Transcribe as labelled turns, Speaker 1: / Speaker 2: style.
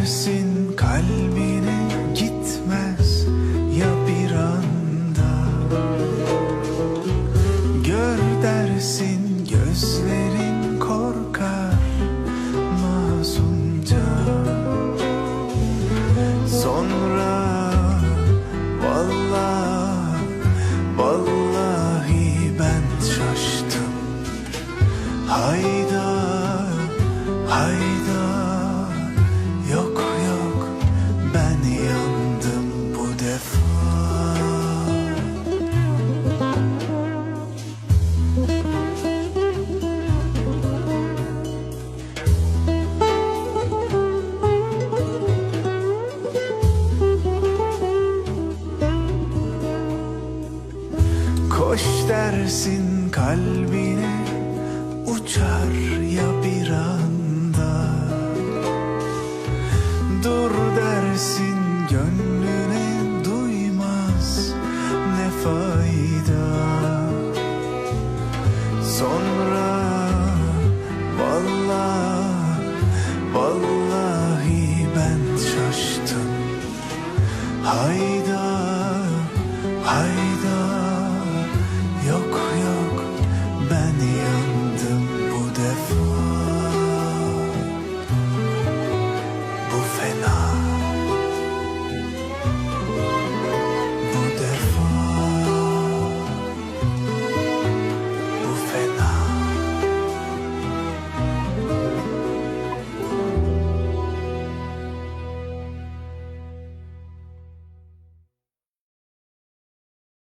Speaker 1: dersin kalbine gitmez ya bir anda. Gör dersin gözlerin korkar masumca. Sonra vallahi vallahi ben şaştım. Hayda hayda Koş dersin kalbine uçar ya bir anda. Dur dersin gönlüne duymaz ne fayda. Sonra vallahi vallahi ben şaştım. Hayda